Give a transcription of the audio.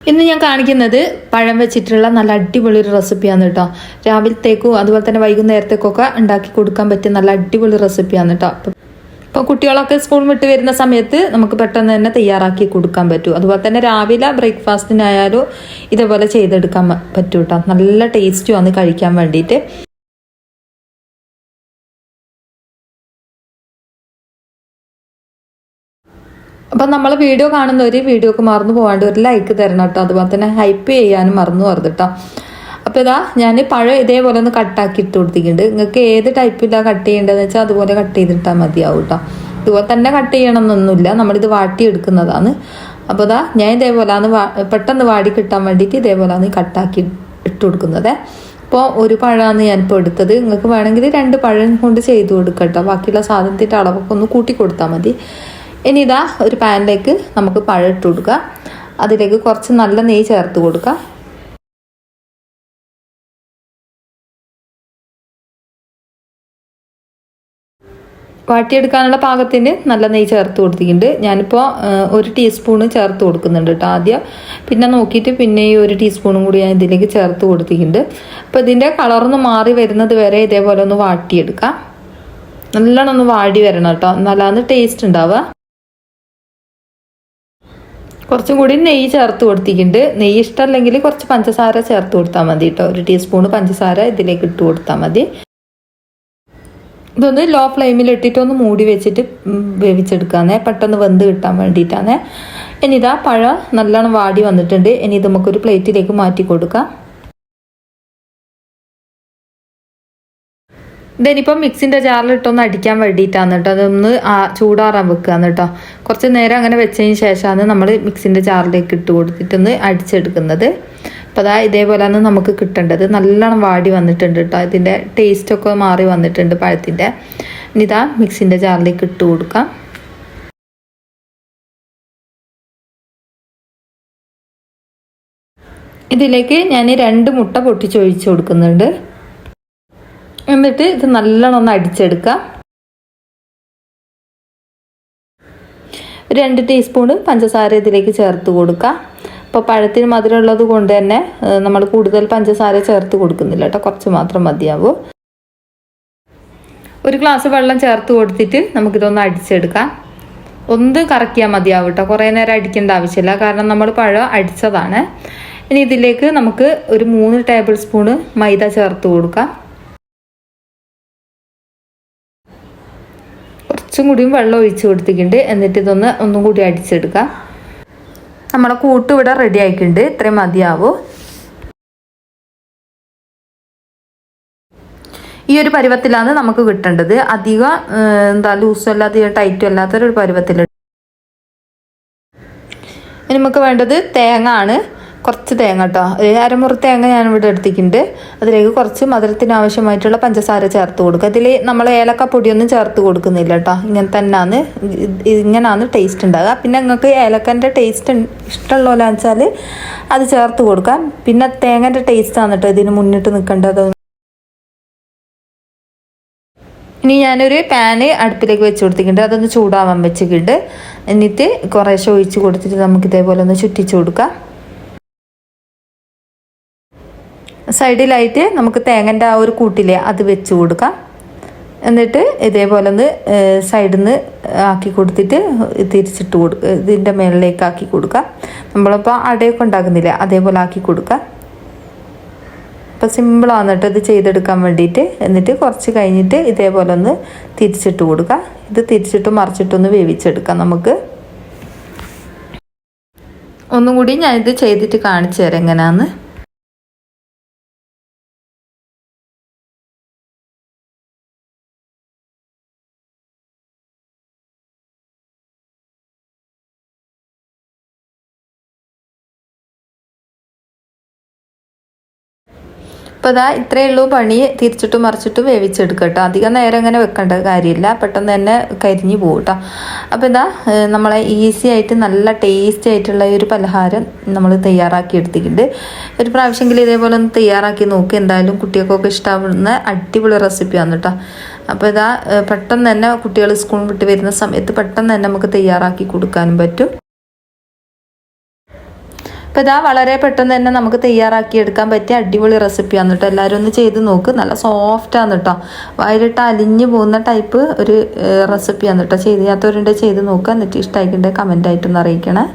ഇന്ന് ഞാൻ കാണിക്കുന്നത് പഴം വെച്ചിട്ടുള്ള നല്ല അടിപൊളി ഒരു റെസിപ്പിയാണ് കേട്ടോ രാവിലത്തേക്കും അതുപോലെ തന്നെ വൈകുന്നേരത്തേക്കൊക്കെ ഉണ്ടാക്കി കൊടുക്കാൻ പറ്റിയ നല്ല അടിപൊളി റെസിപ്പിയാണ് കേട്ടോ ഇപ്പോൾ കുട്ടികളൊക്കെ സ്കൂൾ വിട്ട് വരുന്ന സമയത്ത് നമുക്ക് പെട്ടെന്ന് തന്നെ തയ്യാറാക്കി കൊടുക്കാൻ പറ്റും. അതുപോലെ തന്നെ രാവിലെ ബ്രേക്ക്ഫാസ്റ്റിനായാലും ഇതേപോലെ ചെയ്തെടുക്കാൻ പറ്റും കേട്ടോ നല്ല ടേസ്റ്റുമാണ് കഴിക്കാൻ വേണ്ടിയിട്ട്. അപ്പം നമ്മൾ വീഡിയോ കാണുന്ന കാണുന്നവർ വീഡിയോക്ക് മറന്നു പോകാണ്ട് ഒരു ലൈക്ക് തരണം കേട്ടോ അതുപോലെ തന്നെ ഹൈപ്പ് ചെയ്യാനും മറന്നു പോകരുത് കേട്ടോ അപ്പോൾ ഇതാ ഞാൻ പഴം ഇതേപോലെ ഒന്ന് കട്ടാക്കി ഇട്ട് കൊടുത്തിട്ടുണ്ട്. നിങ്ങൾക്ക് ഏത് ടൈപ്പിലാണ് കട്ട് ചെയ്യേണ്ടതെന്ന് വെച്ചാൽ അതുപോലെ കട്ട് ചെയ്തിട്ടാൽ മതിയാവും കേട്ടോ ഇതുപോലെ തന്നെ കട്ട് ചെയ്യണമെന്നൊന്നുമില്ല നമ്മളിത് വാട്ടിയെടുക്കുന്നതാണ് അപ്പോൾ ഇതാ ഞാൻ ഇതേപോലെ ആണ് പെട്ടെന്ന് വാടി കിട്ടാൻ വേണ്ടിയിട്ട് ഇതേപോലെയാണ് കട്ടാക്കി ഇട്ട് കൊടുക്കുന്നത്. അപ്പോൾ ഒരു പഴമാണ് ഞാനിപ്പോൾ എടുത്തത്. നിങ്ങൾക്ക് വേണമെങ്കിൽ രണ്ട് പഴം കൊണ്ട് ചെയ്ത് കൊടുക്കട്ടോ. ബാക്കിയുള്ള സാധനത്തിന്റെ അളവൊക്കെ ഒന്ന് കൂട്ടി കൊടുത്താൽ മതി. ഇനി ഇതാ ഒരു പാനിലേക്ക് നമുക്ക് പഴം ഇട്ട് കൊടുക്കുക അതിലേക്ക് കുറച്ച് നല്ല നെയ്യ് ചേർത്ത് കൊടുക്കുക വാട്ടിയെടുക്കാനുള്ള പാകത്തിന് നല്ല നെയ്യ് ചേർത്ത് കൊടുത്തിട്ടുണ്ട്. ഞാനിപ്പോൾ ഒരു ടീസ്പൂണ് ചേർത്ത് കൊടുക്കുന്നുണ്ട് കേട്ടോ ആദ്യം. പിന്നെ നോക്കിയിട്ട് പിന്നെ ഈ ഒരു ടീസ്പൂണും കൂടി ഞാൻ ഇതിലേക്ക് ചേർത്ത് കൊടുത്തിട്ടുണ്ട്. അപ്പോൾ ഇതിന്റെ കളറൊന്ന് മാറി വരുന്നത് വരെ ഇതേപോലെ ഒന്ന് വാട്ടിയെടുക്കാം. നല്ലോണം ഒന്ന് വാടി വരണം കേട്ടോ എന്നാലാണ് ടേസ്റ്റ് ഉണ്ടാവുക. കുറച്ചും കൂടി നെയ്യ് ചേർത്ത് കൊടുത്തിട്ടുണ്ട്. നെയ്യ് ഇഷ്ടമല്ലെങ്കിൽ കുറച്ച് പഞ്ചസാര ചേർത്ത് കൊടുത്താൽ മതി കേട്ടോ ഒരു ടീസ്പൂണ് പഞ്ചസാര ഇതിലേക്ക് ഇട്ട് കൊടുത്താൽ മതി. ഇതൊന്ന് ലോ ഫ്ലെയിമിൽ ഇട്ടിട്ട് ഒന്ന് മൂടി വെച്ചിട്ട് വേവിച്ചെടുക്കാന്നേ. പെട്ടെന്ന് വെന്ത് കിട്ടാൻ വേണ്ടിയിട്ടാണ് ഇനി ഇതാ പഴം നല്ലോണം വാടി വന്നിട്ടുണ്ട്. ഇനി ഇത് നമുക്കൊരു പ്ലേറ്റിലേക്ക് മാറ്റി കൊടുക്കാം. ഇതിനിപ്പം മിക്സിന്റെ ജാറിലിട്ടൊന്ന് അടിക്കാൻ വേണ്ടിയിട്ടാണ് കേട്ടോ അതൊന്ന് ചൂടാറാൻ വെക്കുകയാണ് കേട്ടോ കുറച്ച് നേരം അങ്ങനെ വെച്ചതിന് ശേഷമാണ് നമ്മൾ മിക്സിന്റെ ജാറിലേക്ക് ഇട്ട് കൊടുത്തിട്ടൊന്ന് അടിച്ചെടുക്കുന്നത്. അപ്പോൾ അതാ ഇതേപോലെയാണ് നമുക്ക് കിട്ടേണ്ടത്. നല്ലോണം വാടി വന്നിട്ടുണ്ട് കേട്ടോ. ഇതിന്റെ ടേസ്റ്റൊക്കെ മാറി വന്നിട്ടുണ്ട് പഴത്തിന്റെ. ഇനി ഇതാ മിക്സിന്റെ ജാറിലേക്ക് ഇട്ട് കൊടുക്കാം. ഇതിലേക്ക് ഞാൻ രണ്ട് മുട്ട പൊട്ടിച്ചൊഴിച്ച് കൊടുക്കുന്നുണ്ട്. എന്നിട്ട് ഇത് നല്ലോണം ഒന്ന് അടിച്ചെടുക്കാം. രണ്ട് ടീസ്പൂൺ പഞ്ചസാര ഇതിലേക്ക് ചേർത്ത് കൊടുക്കുക അപ്പോൾ പഴത്തിന് മധുരമുള്ളത് കൊണ്ട് തന്നെ നമ്മൾ കൂടുതൽ പഞ്ചസാര ചേർത്ത് കൊടുക്കുന്നില്ല കേട്ടോ. കുറച്ച് മാത്രം മതിയാവും. ഒരു ഗ്ലാസ് വെള്ളം ചേർത്ത് കൊടുത്തിട്ട് നമുക്കിതൊന്ന് അടിച്ചെടുക്കാം. ഒന്ന് കറക്കിയാൽ മതിയാവും കേട്ടോ. കുറേ നേരം അടിക്കേണ്ട ആവശ്യമില്ല. കാരണം നമ്മൾ പഴം അടിച്ചതാണ്. ഇനി ഇതിലേക്ക് നമുക്ക് ഒരു മൂന്ന് ടേബിൾ സ്പൂണ് മൈദ ചേർത്ത് കൊടുക്കാം. കുറച്ചും കൂടിയും വെള്ളം ഒഴിച്ച് കൊടുത്തിട്ടുണ്ട്. എന്നിട്ട് ഇതൊന്ന് ഒന്നും കൂടി അടിച്ചെടുക്കാം. നമ്മളെ കൂട്ട് ഇവിടെ റെഡി ആയിട്ടുണ്ട്. ഇത്രയും മതിയാവൂ. ഈ ഒരു പരുവത്തിലാണ് നമുക്ക് കിട്ടേണ്ടത്. അധികം എന്താ ലൂസും അല്ലാതെ ടൈറ്റും അല്ലാത്തൊരു പരുവത്തിൽ ഇനി നമുക്ക് വേണ്ടത് തേങ്ങ ആണ്. കുറച്ച് തേങ്ങ കേട്ടോ ഒരു അരമുറി തേങ്ങ ഞാൻ ഇവിടെ എടുത്തിട്ടുണ്ട്. അതിലേക്ക് കുറച്ച് മധുരത്തിന് ആവശ്യമായിട്ടുള്ള പഞ്ചസാര ചേർത്ത് കൊടുക്കുക. അതിൽ നമ്മൾ ഏലക്ക പൊടിയൊന്നും ചേർത്ത് കൊടുക്കുന്നില്ല കേട്ടോ ഇങ്ങനെ തന്നെയാണ് ഇങ്ങനെയാണ് ടേസ്റ്റ് ഉണ്ടാകുക പിന്നെ നിങ്ങൾക്ക് ഏലക്കന്റെ ടേസ്റ്റ് ഇഷ്ടമുള്ള പോലെ വെച്ചാൽ അത് ചേർത്ത് കൊടുക്കാം പിന്നെ തേങ്ങന്റെ ടേസ്റ്റാണ് കേട്ടോ ഇതിന് മുന്നിട്ട് നിൽക്കേണ്ടത്. ഇനി ഞാനൊരു പാന് അടുപ്പിലേക്ക് വെച്ച് കൊടുത്തിട്ടുണ്ട്. അതൊന്ന് ചൂടാവാൻ വെച്ചിട്ടുണ്ട്. എന്നിട്ട് കുറേശ്ശെ ഒഴിച്ച് കൊടുത്തിട്ട് നമുക്ക് ഇതേപോലെ ഒന്ന് ചുറ്റിച്ച് കൊടുക്കാം സൈഡിലായിട്ട് നമുക്ക് തേങ്ങന്റെ ആ ഒരു കൂട്ടിലെ അത് വെച്ച് കൊടുക്കാം. എന്നിട്ട് ഇതേപോലെ ഒന്ന് സൈഡിൽ നിന്ന് ആക്കി കൊടുത്തിട്ട് തിരിച്ചിട്ട് കൊടുക്കുക ഇതിന്റെ മേളിലേക്ക് ആക്കി കൊടുക്കാം. നമ്മളിപ്പോൾ അടയൊക്കെ ഉണ്ടാക്കുന്നില്ല അതേപോലെ ആക്കി കൊടുക്കുക അപ്പോൾ സിമ്പിളാണ് കേട്ടോ ഇത് ചെയ്തെടുക്കാൻ വേണ്ടിയിട്ട് എന്നിട്ട് കുറച്ച് കഴിഞ്ഞിട്ട് ഇതേപോലെ ഒന്ന് തിരിച്ചിട്ട് കൊടുക്കുക ഇത് തിരിച്ചിട്ട് മറിച്ചിട്ടൊന്ന് വേവിച്ചെടുക്കാം നമുക്ക്. ഒന്നും കൂടി ഞാനിത് ചെയ്തിട്ട് കാണിച്ചു തരാം എങ്ങനെയാന്ന് അപ്പോൾ ഇതാ ഇത്രയേ ഉള്ളൂ പണി. തിരിച്ചിട്ടും മറിച്ചിട്ടും വേവിച്ചെടുക്കുക കേട്ടോ. അധികം നേരം അങ്ങനെ വെക്കേണ്ട കാര്യമില്ല. പെട്ടെന്ന് തന്നെ കരിഞ്ഞു പോകും കേട്ടോ. അപ്പോൾ ഇതാ നമ്മളെ ഈസി ആയിട്ട് നല്ല ടേസ്റ്റി ആയിട്ടുള്ള ഒരു പലഹാരം നമ്മൾ തയ്യാറാക്കി എടുത്തിട്ടുണ്ട്. ഒരു പ്രാവശ്യമെങ്കിലും ഇതേപോലെ ഒന്ന് തയ്യാറാക്കി നോക്കി. എന്തായാലും കുട്ടികൾക്കൊക്കെ ഇഷ്ടമാവുന്ന അടിപൊളി റെസിപ്പിയാണ് കേട്ടോ. അപ്പോൾ ഇതാ പെട്ടെന്ന് തന്നെ കുട്ടികൾ സ്കൂൾ വിട്ട് വരുന്ന സമയത്ത് പെട്ടെന്ന് തന്നെ നമുക്ക് തയ്യാറാക്കി കൊടുക്കാനും പറ്റും. അപ്പോൾ ഇതാ വളരെ പെട്ടെന്ന് തന്നെ നമുക്ക് തയ്യാറാക്കി എടുക്കാൻ പറ്റിയ അടിപൊളി റെസിപ്പിയാണ് കേട്ടോ. എല്ലാവരും ഒന്ന് ചെയ്ത് നോക്ക്. നല്ല സോഫ്റ്റാണ് കേട്ടോ. വയലിട്ട് അലിഞ്ഞു പോകുന്ന ടൈപ്പ് ഒരു റെസിപ്പിയാണ് കേട്ടോ. ചെയ്ത് ചെയ്യാത്തവരുണ്ട് ചെയ്ത് നോക്കുക എന്നിട്ട് ഇഷ്ടമായിക്കുണ്ടെങ്കിൽ കമന്റ് ആയിട്ടൊന്ന് അറിയിക്കണേ.